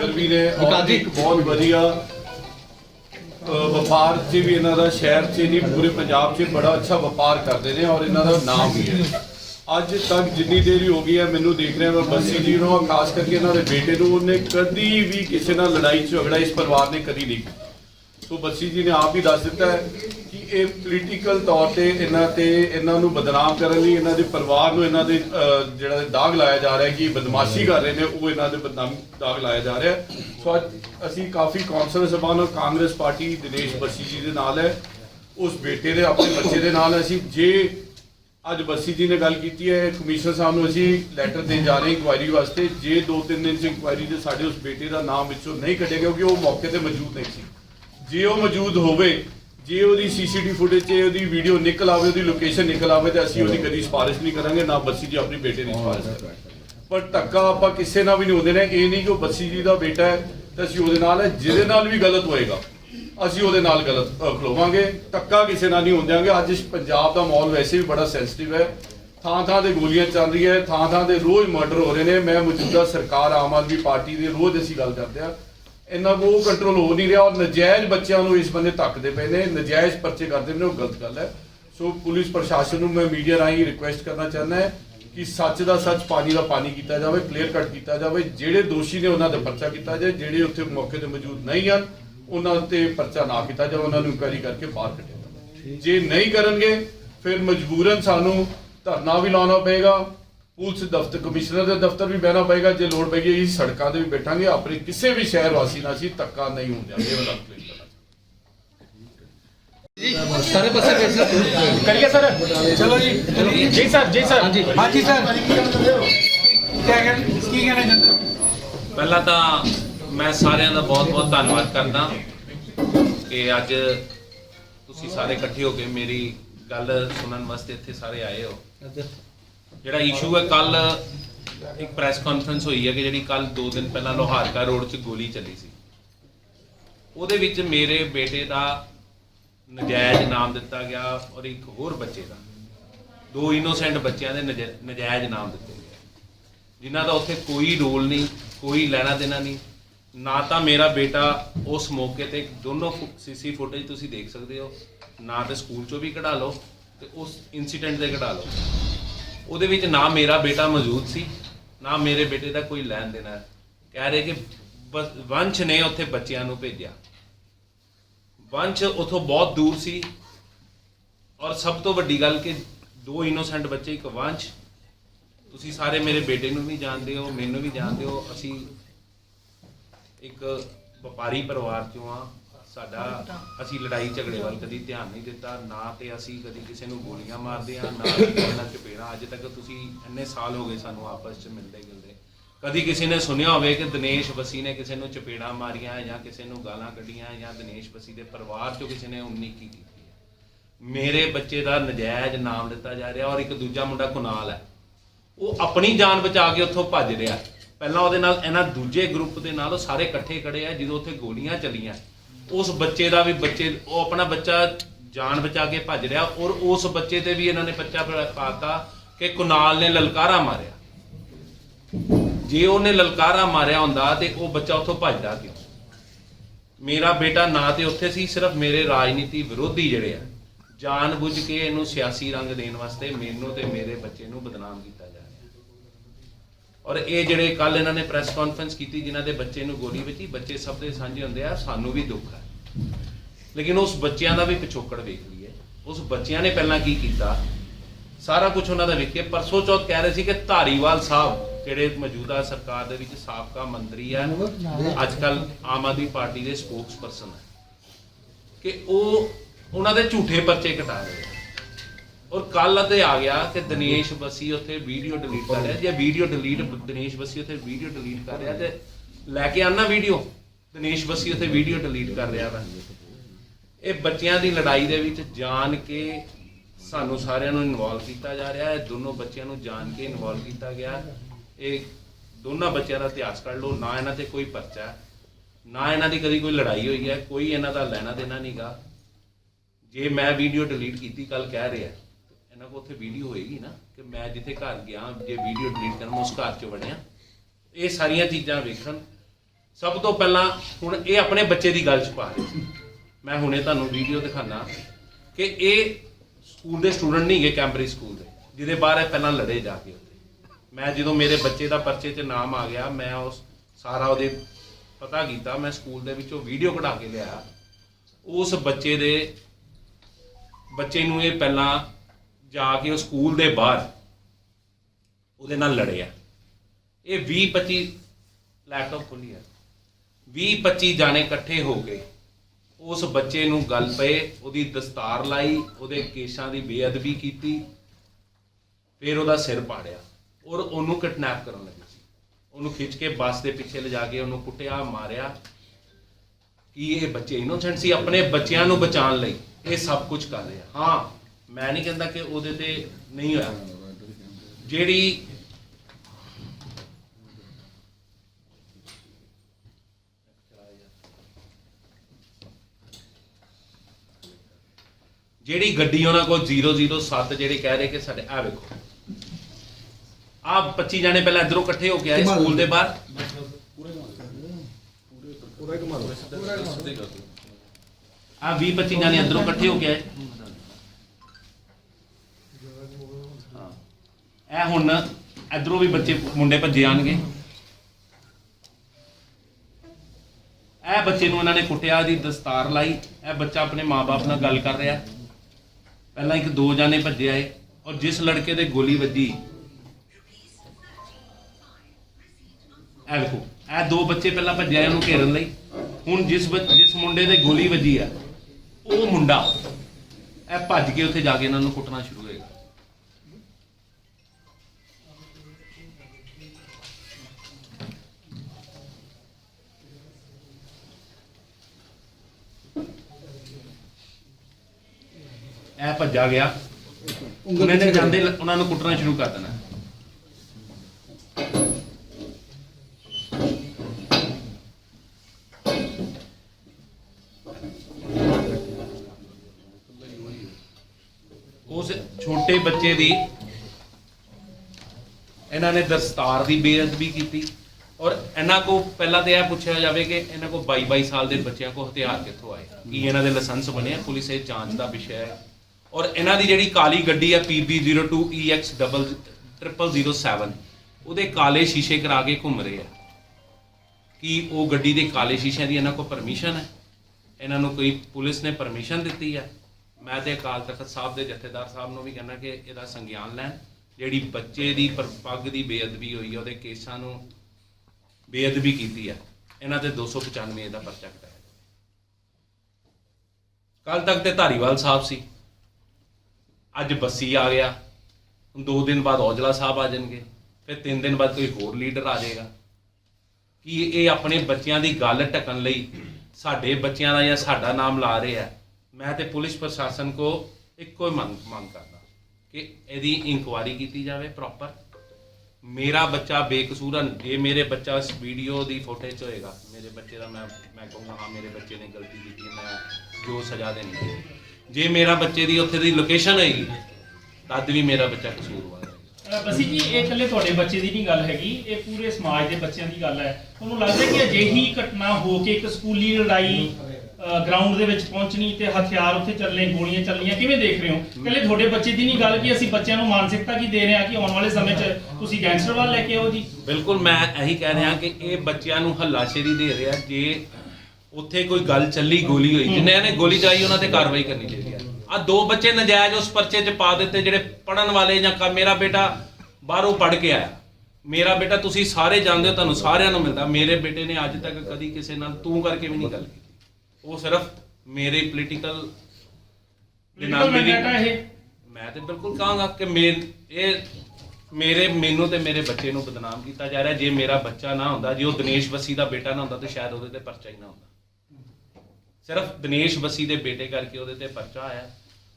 Leader ਵੀ ਨੇ ਔਰ ਇੱਕ ਬਹੁਤ ਵਧੀਆ ਵਪਾਰ 'ਚ ਵੀ ਇਹਨਾਂ ਦਾ ਸ਼ਹਿਰ 'ਚ ਨਹੀਂ ਪੂਰੇ ਪੰਜਾਬ 'ਚ ਬੜਾ ਅੱਛਾ ਵਪਾਰ ਕਰਦੇ ਨੇ ਔਰ ਇਹਨਾਂ ਦਾ ਨਾਮ ਵੀ ਹੈ। ਅੱਜ ਤੱਕ ਜਿੰਨੀ ਦੇਰੀ ਹੋ ਗਈ ਹੈ ਮੈਨੂੰ ਦੇਖ ਰਿਹਾ ਮੈਂ ਬੱਸੀ ਜੀ ਨੂੰ ਖਾਸ ਕਰਕੇ ਇਹਨਾਂ ਦੇ ਬੇਟੇ ਨੂੰ ਉਹਨੇ ਕਦੀ ਵੀ ਕਿਸੇ ਨਾਲ ਲੜਾਈ ਝਗੜਾ ਇਸ ਪਰਿਵਾਰ ਨੇ ਕਦੀ ਨਹੀਂ ਕੀਤਾ। ਸੋ ਬੱਸੀ ਜੀ ਨੇ ਆਪ ਹੀ ਦੱਸ ਦਿੱਤਾ ਹੈ ਇਹ ਪੋਲੀਟੀਕਲ ਤੌਰ ਤੇ ਇਹਨਾਂ ਤੇ ਇਹਨਾਂ ਨੂੰ ਬਦਨਾਮ ਕਰਨ ਲਈ ਇਹਨਾਂ ਦੇ ਪਰਿਵਾਰ ਨੂੰ ਇਹਨਾਂ ਦੇ ਜਿਹੜਾ ਦਾਗ ਲਾਇਆ ਜਾ ਰਿਹਾ ਕਿ ਬਦਮਾਸ਼ੀ ਕਰ ਰਹੇ ਨੇ, ਉਹ ਇਹਨਾਂ ਦੇ ਬਦਨਾਮ ਦਾਗ ਲਾਇਆ ਜਾ ਰਿਹਾ। ਸੋ ਅੱਜ ਅਸੀਂ ਕਾਫੀ ਕੌਂਸਲ ਸਭਾ ਨਾਲ ਕਾਂਗਰਸ ਪਾਰਟੀ ਦਿਨੇਸ਼ ਬੱਸੀ ਜੀ ਦੇ ਨਾਲ ਹੈ। ਉਸ ਬੇਟੇ ਦੇ, ਆਪਣੇ ਬੱਚੇ ਦੇ ਨਾਲ ਅਸੀਂ ਜੇ ਅੱਜ ਬੱਸੀ ਜੀ ਨੇ ਗੱਲ ਕੀਤੀ ਹੈ, ਕਮਿਸ਼ਨਰ ਸਾਹਿਬ ਨੂੰ ਅਸੀਂ ਲੈਟਰ ਦੇਣ ਜਾ ਰਹੇ ਇਨਕੁਆਇਰੀ ਵਾਸਤੇ। ਜੇ ਦੋ ਤਿੰਨ ਦਿਨ ਚ ਇਨਕੁਆਇਰੀ ਦੇ ਸਾਡੇ ਉਸ ਬੇਟੇ ਦਾ ਨਾਮ ਵਿੱਚੋਂ ਨਹੀਂ ਕੱਢਿਆ ਕਿਉਂਕਿ ਉਹ ਮੌਕੇ ਤੇ ਮੌਜੂਦ ਨਹੀਂ ਸੀ। ਜੇ ਉਹ ਮੌਜੂਦ ਹੋਵੇ ਜੇ ਉਹਦੀ ਸੀਸੀਟੀਵੀ ਫੁਟੇਜ 'ਚ ਉਹਦੀ ਵੀਡੀਓ ਨਿਕਲ ਆਵੇ ਉਹਦੀ ਲੋਕੇਸ਼ਨ ਨਿਕਲ ਆਵੇ ਤੇ ਅਸੀਂ ਉਹਦੀ ਕਦੀ ਸਿਫਾਰਿਸ਼ ਨਹੀਂ ਕਰਾਂਗੇ ਨਾ ਬੱਸੀ ਜੀ ਆਪਣੀ ਬੇਟੇ ਦੀ ਸਿਫਾਰਿਸ਼ ਕਰਾਂਗੇ। ਪਰ ਧੱਕਾ ਆਪਾਂ ਕਿਸੇ ਨਾਲ ਵੀ ਨਹੀਂ ਹੁੰਦੇ ਨੇ ਇਹ ਨਹੀਂ ਕਿ ਉਹ ਬੱਸੀ ਜੀ ਦਾ ਬੇਟਾ ਹੈ ਤੇ ਅਸੀਂ ਉਹਦੇ ਨਾਲ ਹੈ ਜਿਹਦੇ ਨਾਲ ਵੀ ਗਲਤ ਹੋਏਗਾ ਅਸੀਂ ਉਹਦੇ ਨਾਲ ਗਲਤ ਖਲੋਵਾਂਗੇ ਧੱਕਾ ਕਿਸੇ ਨਾਲ ਨਹੀਂ ਹੁੰਦਿਆਂਗੇ ਅੱਜ ਪੰਜਾਬ ਦਾ ਮਾਹੌਲ ਵੈਸੇ ਵੀ ਬੜਾ ਸੈਂਸਿਟਿਵ ਹੈ। ਥਾਂ ਥਾਂ ਤੇ ਗੋਲੀਆਂ ਚੱਲ ਰਹੀਆਂ ਥਾਂ ਥਾਂ ਤੇ ਰੋਜ਼ ਮਰਡਰ ਹੋ ਰਹੇ ਨੇ। ਮੈਂ ਮੌਜੂਦਾ ਸਰਕਾਰ ਆਮ ਆਦਮੀ ਪਾਰਟੀ ਦੀ ਰੋਜ਼ ਅਸੀਂ ਗੱਲ ਕਰਦੇ ਆ ਇਹਨਾਂ ਕੋ ਕੰਟਰੋਲ ਹੋ ਨਹੀਂ ਰਿਹਾ ਔਰ ਨਜਾਇਜ਼ ਬੱਚਿਆਂ ਨੂੰ ਇਸ ਬੰਦੇ ਧੱਕਦੇ ਪਏ ਨੇ ਨਜਾਇਜ਼ ਪਰਚੇ ਕਰਦੇ ਨੇ ਉਹ ਗਲਤ ਗੱਲ ਹੈ। ਸੋ ਪੁਲਿਸ ਪ੍ਰਸ਼ਾਸਨ ਨੂੰ ਮੈਂ ਮੀਡੀਆ ਰਾਹੀਂ ਰਿਕੁਐਸਟ ਕਰਨਾ ਚਾਹੁੰਦਾ ਹੈ ਕਿ ਸੱਚ ਦਾ ਸੱਚ ਪਾਣੀ ਦਾ ਪਾਣੀ ਕੀਤਾ ਜਾਵੇ ਕਲੀਅਰ ਕੱਟ ਕੀਤਾ ਜਾਵੇ। ਜਿਹੜੇ ਦੋਸ਼ੀ ਨੇ ਉਹਨਾਂ ਦਾ ਪਰਚਾ ਕੀਤਾ ਜਾਏ ਜਿਹੜੇ ਉੱਥੇ ਮੌਕੇ ਤੇ ਮੌਜੂਦ ਨਹੀਂ ਹਨ ਉਹਨਾਂ ਤੇ ਪਰਚਾ ਨਾ ਕੀਤਾ ਜਾਵੇ ਉਹਨਾਂ ਨੂੰ ਇਨਕੁਆਇਰੀ ਕਰਕੇ ਬਾਹਰ ਕੱਢਿਆ ਜਾਵੇ। ਜੇ ਨਹੀਂ ਕਰਨਗੇ ਫਿਰ ਮਜਬੂਰਨ ਸਾਨੂੰ ਧਰਨਾ ਵੀ ਲਾਉਣਾ ਪਏਗਾ ਪੁਲਿਸ ਦਫ਼ਤਰ ਕਮਿਸ਼ਨਰ ਦੇ ਦਫ਼ਤਰ ਵੀ ਬਹਿਣਾ ਪਏਗਾ ਜੇ ਲੋੜ ਪਈ ਅਸੀਂ ਸੜਕਾਂ ਤੇ ਵੀ ਬੈਠਾਂਗੇ ਆਪਣੇ ਕਿਸੇ ਵੀ ਸ਼ਹਿਰ ਵਾਸੀ ਨਾਲ ਅਸੀਂ ਤੱਕਾ ਨਹੀਂ ਹੁੰਦਾ ਇਹ ਵਾਲਾ ਕਲੀਅਰ ਕਰਨਾ ਸਾਰੇ ਪਾਸੇ ਫੈਸਲਾ ਕਰੀਏ ਸਰ? ਚਲੋ ਜੀ ਜੀ ਸਰ ਜੀ ਸਰ। ਹਾਂਜੀ। ਸਰ। ਕੀ ਕਹਿਣਾ ਚਾਹੁੰਦੇ ਪਹਿਲਾਂ ਤਾਂ ਮੈਂ ਸਾਰਿਆਂ ਦਾ ਬਹੁਤ ਬਹੁਤ ਧੰਨਵਾਦ ਕਰਦਾ ਕਿ ਅੱਜ ਤੁਸੀਂ ਸਾਰੇ ਇਕੱਠੇ ਹੋ ਕੇ ਮੇਰੀ ਗੱਲ ਸੁਣਨ ਵਾਸਤੇ ਇੱਥੇ ਸਾਰੇ ਆਏ ਹੋ। ਜਿਹੜਾ ਇਸ਼ੂ ਹੈ ਕੱਲ ਇੱਕ ਪ੍ਰੈਸ ਕਾਨਫਰੰਸ ਹੋਈ ਹੈ ਕਿ ਜਿਹੜੀ ਕੱਲ 2 ਦਿਨ ਪਹਿਲਾਂ ਲੋਹਾਰਕਾ ਰੋਡ 'ਚ ਗੋਲੀ ਚੱਲੀ ਸੀ। ਉਹਦੇ ਵਿੱਚ ਮੇਰੇ ਬੇਟੇ ਦਾ ਨਜਾਇਜ਼ ਨਾਮ ਦਿੱਤਾ ਗਿਆ ਔਰ ਇੱਕ ਹੋਰ ਬੱਚੇ ਦਾ। ਦੋ ਇਨੋਸੈਂਟ ਬੱਚਿਆਂ ਦੇ ਨਜਾ- ਨਜਾਇਜ਼ ਨਾਮ ਦਿੱਤੇ ਗਏ। ਜਿਨ੍ਹਾਂ ਦਾ ਉੱਥੇ ਕੋਈ ਰੋਲ ਨਹੀਂ, ਕੋਈ ਲੈਣਾ ਦੇਣਾ ਨਹੀਂ। ਨਾ ਤਾਂ ਮੇਰਾ ਬੇਟਾ ਉਸ ਮੌਕੇ ਤੇ ਦੋਨੋਂ ਸੀਸੀ ਫੁਟੇਜ ਤੁਸੀਂ ਦੇਖ ਸਕਦੇ ਹੋ। ਨਾ ਤੇ ਸਕੂਲ ਚੋਂ ਵੀ ਕਢਾ ਲਓ ਤੇ ਉਸ ਇਨਸੀਡੈਂਟ ਦੇ ਕਢਾ ਲਓ। ਉਹਦੇ ਵਿੱਚ ਨਾ ਮੇਰਾ ਬੇਟਾ ਮੌਜੂਦ ਸੀ, ਨਾ ਮੇਰੇ ਬੇਟੇ ਦਾ ਕੋਈ ਲੈਣ ਦੇਣ ਹੈ। ਕਹਿ ਰਹੇ ਕਿ ਬਸ ਵੰਸ਼ ਨੇ ਉੱਥੇ ਬੱਚਿਆਂ ਨੂੰ ਭੇਜਿਆ। ਵੰਸ਼ ਉਥੋਂ ਬਹੁਤ ਦੂਰ ਸੀ ਔਰ ਸਭ ਤੋਂ ਵੱਡੀ ਗੱਲ ਕਿ ਦੋ ਇਨੋਸੈਂਟ ਬੱਚੇ, ਇੱਕ ਵੰਸ਼। ਤੁਸੀਂ ਸਾਰੇ ਮੇਰੇ ਬੇਟੇ ਨੂੰ ਵੀ ਜਾਣਦੇ ਹੋ, ਮੈਨੂੰ ਵੀ ਜਾਣਦੇ ਹੋ। ਅਸੀਂ ਇੱਕ ਵਪਾਰੀ ਪਰਿਵਾਰ ਚੋਂ ਆ ਸਾਡਾ ਅਸੀਂ ਲੜਾਈ ਝਗੜੇ ਵੱਲ ਕਦੀ ਧਿਆਨ ਨਹੀਂ ਦਿੱਤਾ, ਨਾ ਤੇ ਅਸੀਂ ਕਦੀ ਕਿਸੇ ਨੂੰ ਗੋਲੀਆਂ ਮਾਰਦੇ ਆ ਨਾ ਅਸੀਂ ਚਪੇੜਾ ਅੱਜ ਤੱਕ ਤੁਸੀਂ ਇੰਨੇ ਸਾਲ ਹੋ ਗਏ ਸਾਨੂੰ ਆਪਸ 'ਚ ਮਿਲਦੇ ਗਿਲਦੇ। ਕਦੀ ਕਿਸੇ ਨੇ ਸੁਣਿਆ ਹੋਵੇ ਕਿ ਦਿਨੇਸ਼ ਬਸੀ ਨੇ ਕਿਸੇ ਨੂੰ ਚਪੇੜਾ ਮਾਰੀਆਂ ਜਾਂ ਕਿਸੇ ਨੂੰ ਗਾਲਾਂ ਕੱਢੀਆਂ ਜਾਂ ਦਿਨੇਸ਼ ਬਸੀ ਦੇ ਪਰਿਵਾਰ 'ਚੋਂ ਕਿਸੇ ਨੇ ਉਨੀ ਕੀ ਕੀਤੀ ਮੇਰੇ ਬੱਚੇ ਦਾ ਨਜਾਇਜ਼ ਨਾਮ ਦਿੱਤਾ ਜਾ ਰਿਹਾ ਔਰ ਇੱਕ ਦੂਜਾ ਮੁੰਡਾ ਕੁਨਾਲ ਹੈ। ਉਹ ਆਪਣੀ ਜਾਨ ਬਚਾ ਕੇ ਉੱਥੋਂ ਭੱਜ ਰਿਹਾ ਪਹਿਲਾਂ ਉਹਦੇ ਨਾਲ ਇਹਨਾਂ ਦੂਜੇ ਗਰੁੱਪ ਦੇ ਨਾਲ ਉਹ ਸਾਰੇ ਇਕੱਠੇ ਖੜੇ ਆ, ਜਦੋਂ ਉੱਥੇ ਗੋਲੀਆਂ ਚੱਲੀਆਂ। ਉਸ ਬੱਚੇ ਦਾ ਵੀ ਬੱਚੇ, ਉਹ ਆਪਣਾ ਬੱਚਾ ਜਾਨ ਬਚਾ ਕੇ ਭੱਜ ਰਿਹਾ ਔਰ ਉਸ ਬੱਚੇ ਤੇ ਵੀ ਇਹਨਾਂ ਨੇ ਬੱਚਾ ਪਾਤਾ ਕਿ ਕੁਨਾਲ ਨੇ ਲਲਕਾਰਾ ਮਾਰਿਆ। ਜੇ ਉਹਨੇ ਲਲਕਾਰਾ ਮਾਰਿਆ ਹੁੰਦਾ ਤੇ ਉਹ ਬੱਚਾ ਉੱਥੋਂ ਭੱਜਦਾ ਕਿਉਂ? ਮੇਰਾ ਬੇਟਾ ਨਾ ਤੇ ਉੱਥੇ ਸੀ, ਸਿਰਫ ਮੇਰੇ ਰਾਜਨੀਤੀ ਵਿਰੋਧੀ ਜਿਹੜੇ ਆ। ਜਾਣ ਬੁੱਝ ਕੇ ਇਹਨੂੰ ਸਿਆਸੀ ਰੰਗ ਦੇਣ ਵਾਸਤੇ ਮੈਨੂੰ ਤੇ ਮੇਰੇ ਬੱਚੇ ਨੂੰ ਬਦਨਾਮ ਕੀਤਾ ਜਾ ਔਰ ਇਹ ਜਿਹੜੇ ਕੱਲ ਇਹਨਾਂ ਨੇ ਪ੍ਰੈਸ ਕਾਨਫਰੰਸ ਕੀਤੀ ਜਿਨ੍ਹਾਂ ਦੇ ਬੱਚੇ ਨੂੰ ਗੋਲੀ ਵੱਜੀ, ਬੱਚੇ ਸਭ ਦੇ ਸਾਂਝੇ ਹੁੰਦੇ ਆ, ਸਾਨੂੰ ਵੀ ਦੁੱਖ ਹੈ ਲੇਕਿਨ ਉਸ ਬੱਚਿਆਂ ਦਾ ਵੀ ਪਿਛੋਕੜ ਵੇਖ ਲਈਏ। ਉਸ ਬੱਚਿਆਂ ਨੇ ਪਹਿਲਾਂ ਕੀ ਕੀਤਾ? ਸਾਰਾ ਕੁਝ ਉਹਨਾਂ ਦਾ ਵੇਖੀਏ। ਪਰਸੋਂ ਚੌਥ ਕਹਿ ਰਹੇ ਸੀ ਕਿ ਧਾਰੀਵਾਲ ਸਾਹਿਬ, ਜਿਹੜੇ ਮੌਜੂਦਾ ਸਰਕਾਰ ਦੇ ਵਿੱਚ ਸਾਬਕਾ ਮੰਤਰੀ ਆ ਅੱਜ ਕੱਲ ਆਮ ਆਦਮੀ ਪਾਰਟੀ ਦੇ ਸਪੋਕਸਪਰਸਨ ਹੈ ਕਿ ਉਹ ਉਹਨਾਂ ਦੇ ਝੂਠੇ ਪਰਚੇ ਕਟਾ ਰਹੇ ਆ। ਔਰ ਕੱਲ ਤੇ ਆ ਗਿਆ ਕਿ ਦਿਨੇਸ਼ ਬਸੀ ਉੱਥੇ ਵੀਡੀਓ ਡਿਲੀਟ ਕਰ ਰਿਹਾ। ਜੇ ਵੀਡੀਓ ਡਿਲੀਟ ਦਿਨੇਸ਼ ਬਸੀ ਉੱਥੇ ਵੀਡੀਓ ਡਿਲੀਟ ਕਰ ਰਿਹਾ ਤੇ ਲੈ ਕੇ ਆਣਾ ਵੀਡੀਓ ਦਿਨੇਸ਼ ਬਸੀ ਉੱਥੇ ਵੀਡੀਓ ਡਿਲੀਟ ਕਰ ਰਿਹਾ ਵਾ। ਇਹ ਬੱਚਿਆਂ ਦੀ ਲੜਾਈ ਦੇ ਵਿੱਚ ਜਾਣ ਕੇ ਸਾਨੂੰ ਸਾਰਿਆਂ ਨੂੰ ਇਨਵੋਲਵ ਕੀਤਾ ਜਾ ਰਿਹਾ। ਹੈ ਦੋਨੋਂ ਬੱਚਿਆਂ ਨੂੰ ਜਾਣ ਕੇ ਇਨਵੋਲਵ ਕੀਤਾ ਗਿਆ। ਇਹ ਦੋਨਾਂ ਬੱਚਿਆਂ ਦਾ ਇਤਿਹਾਸ ਕੱਢ ਲਓ। ਨਾ ਇਹਨਾਂ ਤੇ ਕੋਈ ਪਰਚਾ, ਨਾ ਇਹਨਾਂ ਦੀ ਕਦੀ ਕੋਈ ਲੜਾਈ ਹੋਈ ਹੈ। ਕੋਈ ਇਹਨਾਂ ਦਾ ਲੈਣਾ ਦੇਣਾ ਨਹੀਂਗਾ ਜੇ ਮੈਂ ਵੀਡੀਓ ਡਿਲੀਟ ਕੀਤੀ ਕੱਲ ਕਹਿ ਰਿਹਾ। ਇਹਨਾਂ ਕੋਲ ਉੱਥੇ ਵੀਡੀਓ ਹੋਏਗੀ ਨਾ, ਕਿ ਮੈਂ ਜਿੱਥੇ ਘਰ ਗਿਆ, ਜੇ ਵੀਡੀਓ ਡਿਲੀਟ ਕਰਨ, ਮੈਂ ਉਸ ਘਰ 'ਚ ਵੜਿਆ। ਇਹ ਸਾਰੀਆਂ ਚੀਜ਼ਾਂ ਵੇਖਣ। ਸਭ ਤੋਂ ਪਹਿਲਾਂ ਹੁਣ ਇਹ ਆਪਣੇ ਬੱਚੇ ਦੀ ਗੱਲ ਚ ਪਾ ਰਹੇ ਸੀ। ਮੈਂ ਹੁਣੇ ਤੁਹਾਨੂੰ ਵੀਡੀਓ ਦਿਖਾਣਾ ਕਿ ਇਹ ਸਕੂਲ ਦੇ ਸਟੂਡੈਂਟ ਨਹੀਂ ਗਏ ਕੈਂਬਰਿਜ ਸਕੂਲ ਦੇ, ਜਿਹਦੇ ਬਾਹਰ ਇਹ ਪਹਿਲਾਂ ਲੜੇ ਜਾ ਕੇ ਉੱਥੇ। ਮੈਂ ਜਦੋਂ ਮੇਰੇ ਬੱਚੇ ਦਾ ਪਰਚੇ 'ਚ ਨਾਮ ਆ ਗਿਆ, ਮੈਂ ਉਸ ਸਾਰਾ ਉਹਦੇ ਪਤਾ ਕੀਤਾ, ਮੈਂ ਸਕੂਲ ਦੇ ਵਿੱਚੋਂ ਵੀਡੀਓ ਕਢਾ ਕੇ ਲਿਆ। ਉਸ ਬੱਚੇ ਦੇ, ਬੱਚੇ ਨੂੰ ਇਹ ਪਹਿਲਾਂ ਜਾ ਕੇ ਉਹ ਸਕੂਲ ਦੇ ਬਾਹਰ ਉਹਦੇ ਨਾਲ ਲੜਿਆ। ਇਹ 20 25 ਲੈਪਟਾਪ ਖੋਲੀ ਹੈ 20 25 ਜਾਣੇ ਇਕੱਠੇ ਹੋ ਕੇ ਉਸ ਬੱਚੇ ਨੂੰ ਗੱਲ ਪਏ, ਉਹਦੀ ਦਸਤਾਰ ਲਾਈ, ਉਹਦੇ ਕੇਸਾਂ ਦੀ ਬੇਅਦਬੀ ਕੀਤੀ, ਫਿਰ ਉਹਦਾ ਸਿਰ ਪਾੜਿਆ ਔਰ ਉਹਨੂੰ ਕਿਡਨੈਪ ਕਰਨ ਲੱਗੇ ਸੀ। ਉਹਨੂੰ ਖਿੱਚ ਕੇ ਬੱਸ ਦੇ ਪਿੱਛੇ ਲਿਜਾ ਕੇ ਉਹਨੂੰ ਕੁੱਟਿਆ, ਮਾਰਿਆ। ਕਿ ਇਹ ਬੱਚੇ ਇਨੋਸੈਂਟ ਸੀ? ਆਪਣੇ ਬੱਚਿਆਂ ਨੂੰ ਬਚਾਉਣ ਲਈ ਇਹ ਸਭ ਕੁਝ ਕਰ ਰਿਹਾ। ਹਾਂ ਮੈਂ ਨਹੀਂ ਕਹਿੰਦਾ ਕਿ ਉਹਦੇ ਤੇ ਨਹੀਂ ਹੋਇਆ। ਜਿਹੜੀ ਜਿਹੜੀ ਗੱਡੀ ਉਹਨਾਂ ਕੋਲ 007 ਜਿਹੜੇ ਕਹਿ ਰਹੇ ਕਿ ਸਾਡੇ ਆ ਵੇਖੋ। ਆ 25 ਜਾਣੇ ਪਹਿਲਾਂ ਇਧਰੋਂ ਇਕੱਠੇ ਹੋ ਕੇ ਆਏ ਸਕੂਲ ਦੇ ਬਾਹਰ। ਆ 20 25 ਜਾਣੇ ਅੰਦਰੋਂ ਇਕੱਠੇ ਹੋ ਕੇ ਆਏ। ਹਾਂ। ਇਹ ਹੁਣ ਇਧਰੋਂ ਵੀ ਬੱਚੇ ਮੁੰਡੇ ਭੱਜੇ ਆਣਗੇ ਇਹ ਬੱਚੇ ਨੂੰ ਉਹਨਾਂ ਨੇ ਕੁੱਟਿਆ ਦੀ ਦਸਤਾਰ ਲਾਈ। ਇਹ ਬੱਚਾ ਆਪਣੇ ਮਾਪੇ ਨਾਲ ਗੱਲ ਕਰ ਰਿਹਾ। ਪਹਿਲਾਂ ਇੱਕ ਦੋ ਜਾਣੇ ਭੱਜੇ ਆਏ ਔਰ ਜਿਸ ਲੜਕੇ ਦੇ ਗੋਲੀ ਵੱਜੀ, ਇਹ ਵੇਖੋ, ਇਹ ਦੋ ਬੱਚੇ ਪਹਿਲਾਂ ਭੱਜੇ ਆਏ, ਉਹਨੂੰ ਘੇਰਨ ਲਈ। ਹੁਣ ਜਿਸ ਬੱਚ- ਜਿਸ ਮੁੰਡੇ ਦੇ ਗੋਲੀ ਵੱਜੀ ਆ, ਉਹ ਮੁੰਡਾ, ਇਹ ਭੱਜ ਕੇ ਉੱਥੇ ਜਾ ਕੇ ਇਹਨਾਂ ਨੂੰ ਕੁੱਟਣਾ ਸ਼ੁਰੂ ਇਹ ਭੱਜਾ ਗਿਆ। ਉਹਨਾਂ ਨੇ ਜਾਂਦੇ ਉਹਨਾਂ ਨੂੰ ਕੁੱਟਣਾ ਸ਼ੁਰੂ ਕਰ ਦੇਣਾ। ਉਸ ਛੋਟੇ ਬੱਚੇ ਦੀ ਇਹਨਾਂ ਨੇ ਦਸਤਾਰ ਦੀ ਬੇਅਦਬੀ ਕੀਤੀ ਔਰ ਇਹਨਾਂ ਕੋ ਪਹਿਲਾਂ ਤੇ ਇਹ ਪੁੱਛਿਆ ਜਾਵੇ ਕਿ ਇਹਨਾਂ ਕੋ 22 22 ਸਾਲ ਦੇ ਬੱਚਿਆਂ ਕੋ ਹਥਿਆਰ ਕਿੱਥੋਂ ਆਏ? ਕੀ ਇਹਨਾਂ ਦੇ ਲਾਇਸੈਂਸ ਬਣੇ ਆ? ਪੁਲਿਸ ਇਹ ਜਾਂਚ ਦਾ ਵਿਸ਼ਾ ਹੈ। ਔਰ ਇਹਨਾਂ ਦੀ ਜਿਹੜੀ ਕਾਲੀ ਗੱਡੀ ਆ PB02EX0007 ਉਹਦੇ ਕਾਲੇ ਸ਼ੀਸ਼ੇ ਕਰਾ ਕੇ ਘੁੰਮ ਰਹੇ ਆ। ਕੀ ਉਹ ਗੱਡੀ ਦੇ ਕਾਲੇ ਸ਼ੀਸ਼ਿਆਂ ਦੀ ਇਹਨਾਂ ਕੋਲ ਪਰਮਿਸ਼ਨ ਹੈ? ਇਹਨਾਂ ਨੂੰ ਕੋਈ ਪੁਲਿਸ ਨੇ ਪਰਮਿਸ਼ਨ ਦਿੱਤੀ ਹੈ ਮੈਂ ਤੇ ਅਕਾਲ ਤਖਤ ਸਾਹਿਬ ਦੇ ਜਥੇਦਾਰ ਸਾਹਿਬ ਨੂੰ ਵੀ ਕਹਿੰਦਾ ਕਿ ਇਹਦਾ ਸੰਗਿਆਨ ਲੈਣ। ਜਿਹੜੀ ਬੱਚੇ ਦੀ ਪਰ- ਪੱਗ ਦੀ ਬੇਅਦਬੀ ਹੋਈ ਉਹਦੇ ਕੇਸਾਂ ਨੂੰ ਬੇਅਦਬੀ ਕੀਤੀ ਹੈ ਇਹਨਾਂ ਤੇ 295 ਦਾ ਪਰਚਾ ਕਟਾਇਆ ਕੱਲ ਤੱਕ ਤੇ ਧਾਰੀਵਾਲ ਸਾਹਿਬ ਸੀ। ਅੱਜ ਬੱਸੀ ਆ ਗਿਆ। ਦੋ ਦਿਨ ਬਾਅਦ ਔਜਲਾ ਸਾਹਿਬ ਆ ਜਾਣਗੇ। ਫਿਰ ਤਿੰਨ ਦਿਨ ਬਾਅਦ ਕੋਈ ਹੋਰ ਲੀਡਰ ਆ ਜਾਏਗਾ। ਕਿ ਇਹ ਆਪਣੇ ਬੱਚਿਆਂ ਦੀ ਗੱਲ ਢਕਣ ਲਈ ਸਾਡੇ ਬੱਚਿਆਂ ਦਾ ਜਾਂ ਸਾਡਾ ਨਾਮ ਲਾ ਰਹੇ ਆ? ਮੈਂ ਤੇ ਪੁਲਿਸ ਪ੍ਰਸ਼ਾਸਨ ਕੋ ਇੱਕੋ ਹੀ ਮੰਗ ਮੰਗ ਕਰਦਾ ਕਿ ਇਹਦੀ ਇਨਕੁਆਇਰੀ ਕੀਤੀ ਜਾਵੇ ਪ੍ਰੋਪਰ ਮੇਰਾ ਬੱਚਾ ਬੇਕਸੂਰ ਹੈ ਜੇ ਮੇਰੇ ਬੱਚਾ ਇਸ ਵੀਡੀਓ ਦੀ ਫੁਟੇਜ ਹੋਏਗਾ, ਮੇਰੇ ਬੱਚੇ ਦਾ ਮੈਂ ਮੈਂ ਕਹੂੰਗਾ, ਹਾਂ, ਮੇਰੇ ਬੱਚੇ ਨੇ ਗਲਤੀ ਕੀਤੀ, ਮੈਂ ਜੋ ਸਜ਼ਾ ਦੇਣੀ ਹੈ। ਜੇ ਮੇਰਾ ਬੱਚੇ ਦੀ ਉੱਥੇ ਦੀ ਲੋਕੇਸ਼ਨ ਹੋਏਗੀ ਤਦ ਵੀ ਮੇਰਾ ਬੱਚਾ ਕਸੂਰਵਾਰ ਹੈ। ਬਸੀ ਜੀ ਇਹ ਇਕੱਲੇ ਤੁਹਾਡੇ ਬੱਚੇ ਦੀ ਨਹੀਂ ਗੱਲ ਹੈਗੀ ਇਹ ਪੂਰੇ ਸਮਾਜ ਦੇ ਬੱਚਿਆਂ ਦੀ ਗੱਲ ਹੈ। ਤੁਹਾਨੂੰ ਲੱਗਦਾ ਕਿ ਅਜਿਹੀ ਘਟਨਾ ਹੋ ਕੇ ਇੱਕ ਸਕੂਲੀ ਲੜਾਈ ਗਰਾਊਂਡ ਦੇ ਵਿੱਚ ਪਹੁੰਚਣੀ ਤੇ ਹਥਿਆਰ ਉੱਥੇ ਚੱਲਣੇ ਗੋਲੀਆਂ ਚੱਲਣੀਆਂ ਕਿਵੇਂ ਦੇਖ ਰਹੇ ਹੋ? ਇਕੱਲੇ ਤੁਹਾਡੇ ਬੱਚੇ ਦੀ ਨਹੀਂ ਗੱਲ ਕਿ ਅਸੀਂ ਬੱਚਿਆਂ ਨੂੰ ਮਾਨਸਿਕਤਾ ਕੀ ਦੇ ਰਹੇ ਹਾਂ ਕਿ ਆਉਣ ਵਾਲੇ ਸਮੇਂ 'ਚ ਤੁਸੀਂ ਗੈਂਗਸਟਰ ਵੱਲ ਲੈ ਕੇ ਆਓ ਜੀ? ਬਿਲਕੁਲ ਮੈਂ ਇਹੀ ਕਹਿ ਰਿਹਾ ਕਿ ਇਹ ਬੱਚਿਆਂ ਨੂੰ ਹੱਲਾਸ਼ੇਰੀ ਦੇ ਰਿਹਾ ਜੇ ਉੱਥੇ ਕੋਈ ਗੱਲ ਚੱਲੀ ਗੋਲੀ ਹੋਈ ਜਿਨ੍ਹਾਂ ਨੇ ਗੋਲੀ ਚਲਾਈ ਉਹਨਾਂ ਤੇ ਕਾਰਵਾਈ ਕਰਨੀ ਚਾਹੀਦੀ ਹੈ। ਆ ਦੋ ਬੱਚੇ ਨਜਾਇਜ਼ ਉਸ ਪਰਚੇ 'ਚ ਪਾ ਦਿੱਤੇ ਜਿਹੜੇ ਪੜਨ ਵਾਲੇ ਜਾਂ ਕ- ਮੇਰਾ ਬੇਟਾ ਬਾਹਰੋਂ ਪੜ ਕੇ ਆਇਆ। ਮੇਰਾ ਬੇਟਾ ਤੁਸੀਂ ਸਾਰੇ ਜਾਣਦੇ ਹੋ ਤੁਹਾਨੂੰ ਸਾਰਿਆਂ ਨੂੰ ਮਿਲਦਾ। ਮੇਰੇ ਬੇਟੇ ਨੇ ਅੱਜ ਤੱਕ ਕਦੀ ਕਿਸੇ ਨਾਲ ਤੂੰ ਕਰਕੇ ਵੀ ਨਹੀਂ ਗੱਲ ਕੀਤੀ। ਉਹ ਸਿਰਫ ਮੇਰੇ ਪੋਲੀਟੀਕਲ ਦੇ ਨਾਲ ਮੇਰੀ ਮੈਂ ਤੇ ਬਿਲਕੁਲ ਕਹਾਂਗਾ ਕਿ ਮੇ ਇਹ ਮੇਰੇ ਮੈਨੂੰ ਤੇ ਮੇਰੇ ਬੱਚੇ ਨੂੰ ਬਦਨਾਮ ਕੀਤਾ ਜਾ ਰਿਹਾ। ਜੇ ਮੇਰਾ ਬੱਚਾ ਨਾ ਹੁੰਦਾ ਜੇ ਉਹ ਦਿਨੇਸ਼ ਬੱਸੀ ਦਾ ਬੇਟਾ ਨਾ ਹੁੰਦਾ ਤੇ ਸ਼ਾਇਦ ਉਹਦੇ ਤੇ ਪਰਚਾ ਹੀ ਨਾ ਹੁੰਦਾ। ਸਿਰਫ ਦਿਨੇਸ਼ ਬੱਸੀ ਦੇ ਬੇਟੇ ਕਰਕੇ ਉਹਦੇ ਤੇ ਪਰਚਾ ਆਇਆ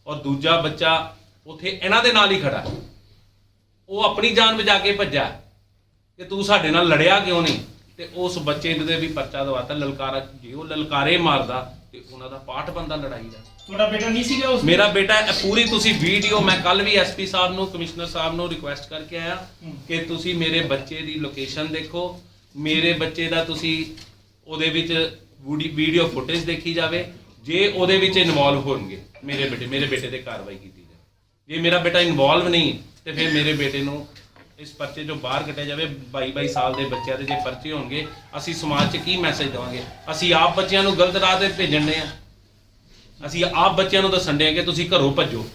ਔਰ ਦੂਜਾ ਬੱਚਾ ਉਥੇ ਇਹਨਾਂ ਦੇ ਨਾਲ ਹੀ ਖੜਾ। ਉਹ ਆਪਣੀ ਜਾਨ ਬਚਾ ਕੇ ਭੱਜਾ ਕਿ ਤੂੰ ਸਾਡੇ ਨਾਲ ਲੜਿਆ ਕਿਉਂ ਨਹੀਂ ਤੇ ਉਸ ਬੱਚੇ ਦੇ ਵੀ ਪਰਚਾ ਦਵਾਤਾ ਲਲਕਾਰਾ ਜੇ ਉਹ ਲਲਕਾਰੇ ਮਾਰਦਾ ਤੇ ਉਹਨਾਂ ਦਾ ਪਾਠ ਬੰਦਾ ਲੜਾਈ ਦਾ ਤੁਹਾਡਾ ਬੇਟਾ ਨਹੀਂ ਸੀਗਾ ਉਸ ਮੇਰਾ ਬੇਟਾ ਇਹ ਪੂਰੀ ਤੁਸੀਂ ਵੀਡੀਓ ਮੈਂ ਕੱਲ ਵੀ ਐਸਪੀ ਸਾਹਿਬ ਨੂੰ ਕਮਿਸ਼ਨਰ ਸਾਹਿਬ ਨੂੰ ਰਿਕੁਐਸਟ ਕਰਕੇ ਆਇਆ। ਕਿ ਤੁਸੀਂ ਮੇਰੇ ਬੱਚੇ ਦੀ ਲੋਕੇਸ਼ਨ ਦੇਖੋ ਮੇਰੇ ਬੱਚੇ ਦਾ ਤੁਸੀਂ ਉਹਦੇ ਵਿੱਚ ਵੀਡੀਓ ਫੁਟੇਜ ਦੇਖੀ ਜਾਵੇ ਜੇ ਉਹਦੇ ਵਿੱਚ ਇਨਵੋਲਵ ਹੋਣਗੇ ਮੇਰੇ ਬੇਟੇ ਮੇਰੇ ਬੇਟੇ ਤੇ ਕਾਰਵਾਈ ਕੀਤੀ ਜਾਵੇ। ਜੇ ਮੇਰਾ ਬੇਟਾ ਇਨਵੋਲਵ ਨਹੀਂ ਤੇ ਫਿਰ ਮੇਰੇ ਬੇਟੇ ਨੂੰ ਇਸ ਪਰਚੇ ਚੋਂ ਬਾਹਰ ਕੱਢਿਆ ਜਾਵੇ 22 22 ਸਾਲ ਦੇ ਬੱਚਿਆਂ ਦੇ ਜੇ ਪਰਚੇ ਹੋਣਗੇ ਅਸੀਂ ਸਮਾਜ 'ਚ ਕੀ ਮੈਸੇਜ ਦੇਵਾਂਗੇ? ਅਸੀਂ ਆਪ ਬੱਚਿਆਂ ਨੂੰ ਗਲਤ ਰਾਹ ਤੇ ਭੇਜਣ ਦੇ ਆ। ਅਸੀਂ ਆਪ ਬੱਚਿਆਂ ਨੂੰ ਦੱਸਣ ਦੇ ਆ ਕਿ ਤੁਸੀਂ ਘਰੋਂ ਭੱਜੋ।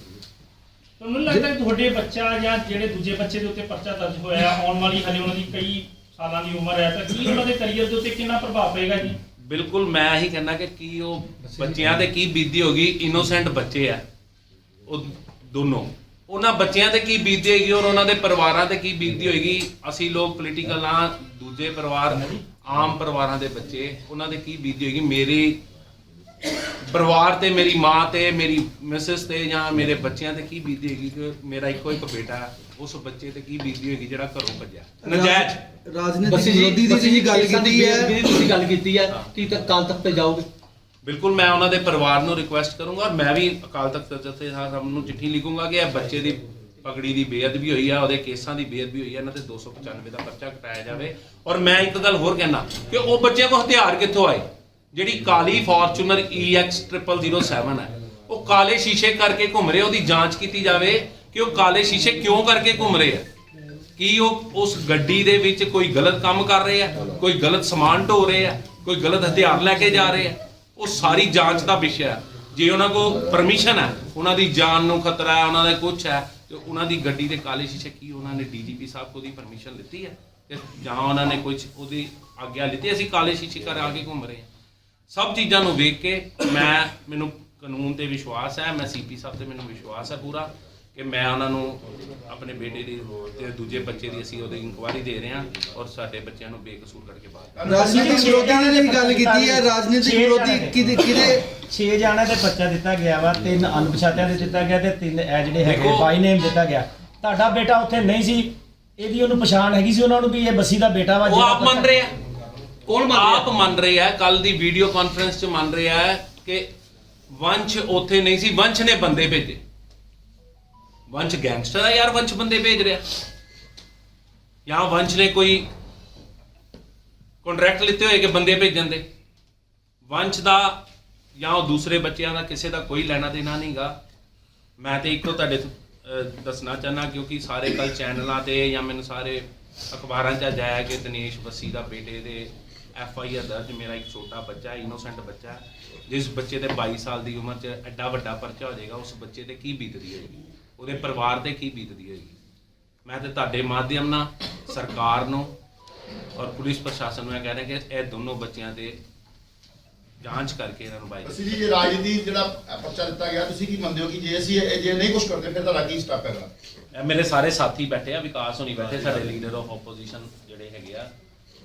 ਤੁਹਾਨੂੰ ਲੱਗਦਾ ਤੁਹਾਡੇ ਬੱਚਾ ਜਾਂ ਜਿਹੜੇ ਦੂਜੇ ਬੱਚੇ ਦੇ ਉੱਤੇ ਪਰਚਾ ਦਰਜ ਹੋਇਆ ਆਉਣ ਵਾਲੀ ਹਲੇ ਉਹਨਾਂ ਦੀ ਕਈ ਸਾਲਾਂ ਦੀ ਉਮਰ ਹੈ ਤਾਂ ਕੀ ਉਹਨਾਂ ਦੇ ਕੈਰੀਅਰ ਦੇ ਉੱਤੇ ਕਿੰਨਾ ਪ੍ਰਭਾਵ ਪਏਗਾ ਜੀ? ਬਿਲਕੁਲ ਮੈਂ ਇਹੀ ਕਹਿੰਦਾ ਕਿ ਕੀ ਉਹ ਬੱਚਿਆਂ ਤੇ ਕੀ ਬੀਤੀ ਹੋਗੀ ਇਨੋਸੈਂਟ ਬੱਚੇ ਆ। ਉਹ ਦੋਨੋਂ। ਉਹਨਾਂ ਬੱਚਿਆਂ ਤੇ ਕੀ ਬੀਤੀ ਹੋਏਗੀ ਔਰ ਉਹਨਾਂ ਦੇ ਪਰਿਵਾਰਾਂ ਤੇ ਕੀ ਬੀਤੀ ਹੋਏਗੀ ਅਸੀਂ ਲੋਕ ਪੋਲੀਟੀਕਲ ਆ ਦੂਜੇ ਪਰਿਵਾਰ ਆਮ ਪਰਿਵਾਰਾਂ ਦੇ ਬੱਚੇ ਉਹਨਾਂ ਦੇ ਕੀ ਬੀਤੀ ਹੋਏਗੀ ਮੇਰੀ ਪਰਿਵਾਰ ਤੇ ਮੇਰੀ ਮਾਂ ਤੇ ਮੇਰੀ ਮਿਸਿਸ ਤੇ ਜਾਂ ਮੇਰੇ ਬੱਚਿਆਂ ਤੇ ਕੀ ਬੀਤੀ ਹੋਏਗੀ ਕਿ ਮੇਰਾ ਇੱਕੋ ਇੱਕ ਬੇਟਾ ਹੈ, ਉਸ ਬੱਚੇ ਤੇ ਕੀ ਬੀਤੀ ਹੋਏਗੀ ਜਿਹੜਾ ਘਰੋਂ ਭੱਜਿਆ? ਨਜਾਇਜ਼। ਰਾਜਨੀਤਿਕ ਵਿਰੋਧੀ ਦੀ ਜਿਹੜੀ ਗੱਲ ਕੀਤੀ ਹੈ। ਤੁਸੀਂ ਗੱਲ ਕੀਤੀ ਹੈ ਕੀ ਤੱਕ ਕਾਲ ਤੱਕ ਤੇ ਜਾਓਗੇ। ਬਿਲਕੁਲ ਮੈਂ ਉਹਨਾਂ ਦੇ ਪਰਿਵਾਰ ਨੂੰ ਰਿਕੁਐਸਟ ਕਰੂੰਗਾ ਔਰ ਮੈਂ ਵੀ ਅਕਾਲ ਤਖਤ ਜਥੇ ਸਾਹਿਬ ਨੂੰ ਚਿੱਠੀ ਲਿਖੂੰਗਾ ਕਿ ਇਹ ਬੱਚੇ ਦੀ ਪਗੜੀ ਦੀ ਬੇਅਦਬੀ ਹੋਈ ਆ ਉਹਦੇ ਕੇਸਾਂ ਦੀ ਬੇਅਦਬੀ ਹੋਈ ਆ ਇਹਨਾਂ ਤੇ 295 ਦਾ ਪਰਚਾ ਕਟਾਇਆ ਜਾਵੇ। ਔਰ ਮੈਂ ਇੱਕ ਗੱਲ ਹੋਰ ਕਹਿਣਾ ਕਿ ਉਹ ਬੱਚਿਆਂ ਕੋਲ ਹਥਿਆਰ ਕਿੱਥੋਂ ਆਏ? ਜਿਹੜੀ ਕਾਲੀ ਫੋਰਚੂਨਰ EX0007 ਹੈ ਉਹ ਕਾਲੇ ਸ਼ੀਸ਼ੇ ਕਰਕੇ ਘੁੰਮ ਰਹੇ ਉਹਦੀ ਜਾਂਚ ਕੀਤੀ ਜਾਵੇ। ਕਿ ਉਹ ਕਾਲੇ ਸ਼ੀਸ਼ੇ ਕਿਉਂ ਕਰਕੇ ਘੁੰਮ ਰਹੇ ਆ? ਕੀ ਉਹ ਉਸ ਗੱਡੀ ਦੇ ਵਿੱਚ ਕੋਈ ਗਲਤ ਕੰਮ ਕਰ ਰਹੇ ਆ? ਕੋਈ ਗਲਤ ਸਮਾਨ ਢੋ ਰਹੇ ਆ? ਕੋਈ ਗਲਤ ਹਥਿਆਰ ਲੈ ਕੇ ਜਾ ਰਹੇ ਆ? ਉਹ ਸਾਰੀ ਜਾਂਚ ਦਾ ਵਿਸ਼ਾ ਹੈ ਜੇ ਉਹਨਾਂ ਕੋਲ ਪਰਮਿਸ਼ਨ ਹੈ ਉਹਨਾਂ ਦੀ ਜਾਨ ਨੂੰ ਖਤਰਾ ਹੈ ਉਹਨਾਂ ਦਾ ਕੁਝ ਹੈ ਤੇ ਉਹਨਾਂ ਦੀ ਗੱਡੀ ਦੇ ਕਾਲੇ ਸ਼ੀਸ਼ੇ ਕੀ ਉਹਨਾਂ ਨੇ ਡੀਜੀਪੀ ਸਾਹਿਬ ਕੋਲ ਦੀ ਪਰਮਿਸ਼ਨ ਲਿੱਤੀ ਹੈ ਤੇ ਜਾਂ ਉਹਨਾਂ ਨੇ ਕੁਝ ਉਹਦੀ ਆਗਿਆ ਲਿੱਤੀ ਅਸੀਂ ਕਾਲੇ ਸ਼ੀਸ਼ੇ ਕਰ ਆ ਕੇ ਘੁੰਮ ਰਹੇ ਹਾਂ ਸਭ ਚੀਜ਼ਾਂ ਨੂੰ ਵੇਖ ਕੇ ਮੈਂ, ਮੈਨੂੰ ਕਾਨੂੰਨ ਤੇ ਵਿਸ਼ਵਾਸ ਹੈ ਮੈਂ ਸੀਪੀ ਸਾਹਿਬ ਤੇ ਮੈਨੂੰ ਵਿਸ਼ਵਾਸ ਹੈ ਪੂਰਾ। ਕਿ ਮੈਂ ਉਹਨਾਂ ਨੂੰ ਆਪਣੇ ਬੇਟੇ ਦੀ ਤੇ ਦੂਜੇ ਬੱਚੇ ਦੀ ਅਸੀਂ ਉਹਦੀ ਇਨਕੁਆਇਰੀ ਦੇ ਰਹੇ ਹਾਂ ਔਰ ਸਾਡੇ ਬੱਚਿਆਂ ਨੂੰ ਬੇਕਸੂਰ ਕਰਕੇ ਬਾਹਰ ਰਾਜਨੀਤਿਕ ਵਿਰੋਧੀ ਨੇ ਜਿਹੜੀ ਗੱਲ ਕੀਤੀ ਹੈ ਰਾਜਨੀਤਿਕ ਵਿਰੋਧੀ ਕਿਹਦੇ ਕਿਹਦੇ 6 ਜਾਣਿਆਂ ਤੇ ਪਰਚਾ ਦਿੱਤਾ ਗਿਆ ਵਾ ਤਿੰਨ ਅਣਪਛਾਤਿਆਂ ਦੇ ਦਿੱਤਾ ਗਿਆ ਤੇ ਤਿੰਨ ਇਹ ਜਿਹੜੇ ਹੈਗੇ ਦੇਖੋ- ਬਾਈ ਨੇਮ ਦਿੱਤਾ ਗਿਆ। ਤੁਹਾਡਾ ਬੇਟਾ ਉੱਥੇ ਨਹੀਂ ਸੀ ਇਹਦੀ ਉਹਨੂੰ ਪਛਾਣ ਹੈਗੀ ਸੀ ਉਹਨਾਂ ਨੂੰ ਵੀ ਇਹ ਬੱਸੀ ਦਾ ਬੇਟਾ ਵਾ ਉਹ ਜਿਹੜਾ ਆਪ ਮੰਨ ਰਹੇ। ਆ ਕੌਣ ਮੰਨ ਰਿਹਾ? ਆਪ ਮੰਨ ਰਹੇ ਆ ਕੱਲ ਦੀ ਵੀਡੀਓ ਕਾਨਫਰੰਸ 'ਚ ਮੰਨ ਰਹੇ ਆ ਕਿ ਵੰਸ਼ ਉੱਥੇ ਨਹੀਂ ਸੀ ਵੰਸ਼ ਨੇ ਬੰਦੇ ਭੇਜੇ। ਵੰਸ਼ ਗੈਂਗਸਟਰ ਆ ਯਾਰ ਵੰਸ਼ ਬੰਦੇ ਭੇਜ ਰਿਹਾ। ਜਾਂ ਵੰਸ਼ ਨੇ ਕੋਈ ਕੰਟਰੈਕਟ ਲਿੱਤੇ ਹੋਏ ਕਿ ਬੰਦੇ ਭੇਜਣ ਦੇ। ਵੰਸ਼ ਦਾ ਜਾਂ ਉਹ ਦੂਸਰੇ ਬੱਚਿਆਂ ਦਾ ਕਿਸੇ ਦਾ ਕੋਈ ਲੈਣਾ ਦੇਣਾ ਨਹੀਂਗਾ ਮੈਂ ਤੇ ਇੱਕੋ ਤੁਹਾਡੇ ਤੋਂ, ਅਹ, ਦੱਸਣਾ ਚਾਹਨਾ ਕਿਉਂਕਿ ਸਾਰੇ ਕੱਲ ਚੈਨਲਾਂ ਤੇ ਜਾਂ ਮੈਨੂੰ ਸਾਰੇ ਅਖਬਾਰਾਂ 'ਚ ਅੱਜ ਆਇਆ ਕਿ ਦਿਨੇਸ਼ ਬੱਸੀ ਦਾ ਬੇਟੇ ਦੇ ਐਫ ਆਈ ਆਰ ਦਰਜ ਮੇਰਾ ਇੱਕ ਛੋਟਾ ਬੱਚਾ ਇਨੋਸੈਂਟ ਬੱਚਾ ਜਿਸ ਬੱਚੇ ਦੇ 22 ਸਾਲ ਦੀ ਉਮਰ 'ਚ ਐਡਾ ਵੱਡਾ ਪਰਚਾ ਹੋ ਜਾਏਗਾ ਉਸ ਬੱਚੇ ਤੇ ਕੀ ਬੀਤਦੀ ਹੋਏਗੀ? ਉਹਦੇ ਪਰਿਵਾਰ ਤੇ ਕੀ ਬੀਤਦੀ ਹੋਏਗੀ ਮੈਂ ਤੇ ਤੁਹਾਡੇ ਮਾਧਿਅਮ ਨਾਲ ਸਰਕਾਰ ਨੂੰ ਔਰ ਪੁਲਿਸ ਪ੍ਰਸ਼ਾਸਨ ਨੂੰ ਇਹ ਕਹਿ ਰਿਹਾ ਕਿ ਇਹ ਦੋਨੋਂ ਬੱਚਿਆਂ ਤੇ ਜਾਂਚ ਕਰਕੇ ਇਹਨਾਂ ਨੂੰ ਬਾਈ ਅਸੀਂ ਜੀ ਇਹ ਰਾਜਨੀਤੀ ਜਿਹੜਾ ਪਰਚਾ ਦਿੱਤਾ ਗਿਆ ਤੁਸੀਂ ਕੀ ਮੰਨਦੇ ਹੋ ਕਿ ਜੇ ਅਸੀਂ ਇਹ- ਜੇ ਨਹੀਂ ਕੁਝ ਕਰਦੇ ਫਿਰ ਤੁਹਾਡਾ ਕੀ ਸਟੈਪ ਹੈਗਾ? ਇਹ ਮੇਰੇ ਸਾਰੇ ਸਾਥੀ ਬੈਠੇ ਆ ਵਿਕਾਸ ਹੋਣੀ ਬੈਠੇ ਸਾਡੇ ਲੀਡਰ ਆਫ ਆਪੋਜੀਸ਼ਨ ਜਿਹੜੇ ਹੈਗੇ ਆ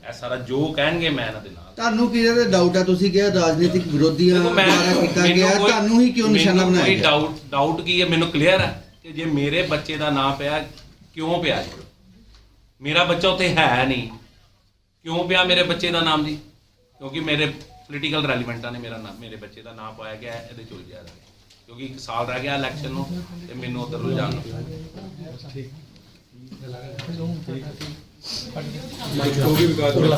ਇਹ ਸਾਰਾ ਜੋ ਕਹਿਣਗੇ ਮੈਂ ਇਹਨਾਂ ਦੇ ਨਾਲ। ਤੁਹਾਨੂੰ ਕਿਹਦੇ ਤੇ ਡਾਊਟ ਹੈ ਤੁਸੀਂ ਕਿਹਾ ਰਾਜਨੀਤਿਕ ਵਿਰੋਧੀਆਂ ਦੁਆਰਾ ਕੀਤਾ ਮੈਨੂੰ ਗਿਆ ਕੋਈ- ਤੁਹਾਨੂੰ ਹੀ ਕਿਉਂ ਨਿਸ਼ਾਨਾ ਮੈਨੂੰ ਬਣਾਇਆ ਕੋਈ ਗਿਆ? ਡਾਊਟ ਡਾਊਟ ਕੀ ਹੈ? ਮੈਨੂੰ ਕਲੀਅਰ ਹੈ ਕਿ ਜੇ ਮੇਰੇ ਬੱਚੇ ਦਾ ਨਾਂ ਪਿਆ, ਕਿਉਂ ਪਿਆ ਜੀ? ਮੇਰਾ ਬੱਚਾ ਉੱਥੇ ਹੈ ਨਹੀਂ। ਕਿਉਂ ਪਿਆ ਮੇਰੇ ਬੱਚੇ ਦਾ ਨਾਮ ਜੀ? ਕਿਉਂਕਿ ਮੇਰੇ ਪੋਲੀਟੀਕਲ ਰੈਲੀਵੈਂਟਾਂ ਨੇ ਮੇਰਾ ਨਾਮ। ਮੇਰੇ ਬੱਚੇ ਦਾ ਨਾਮ ਪਾਇਆ ਗਿਆ, ਇਹਦੇ ਚੁਲ ਜਾ ਕਿਉਂਕਿ ਇੱਕ ਸਾਲ ਰਹਿ ਗਿਆ ਇਲੈਕਸ਼ਨ ਨੂੰ ਤੇ ਮੈਨੂੰ ਉਧਰ ਰੁਝਾਨ ਕੋਈ ਵੀ ਵਿਕਾਸ ਉਰਲਾ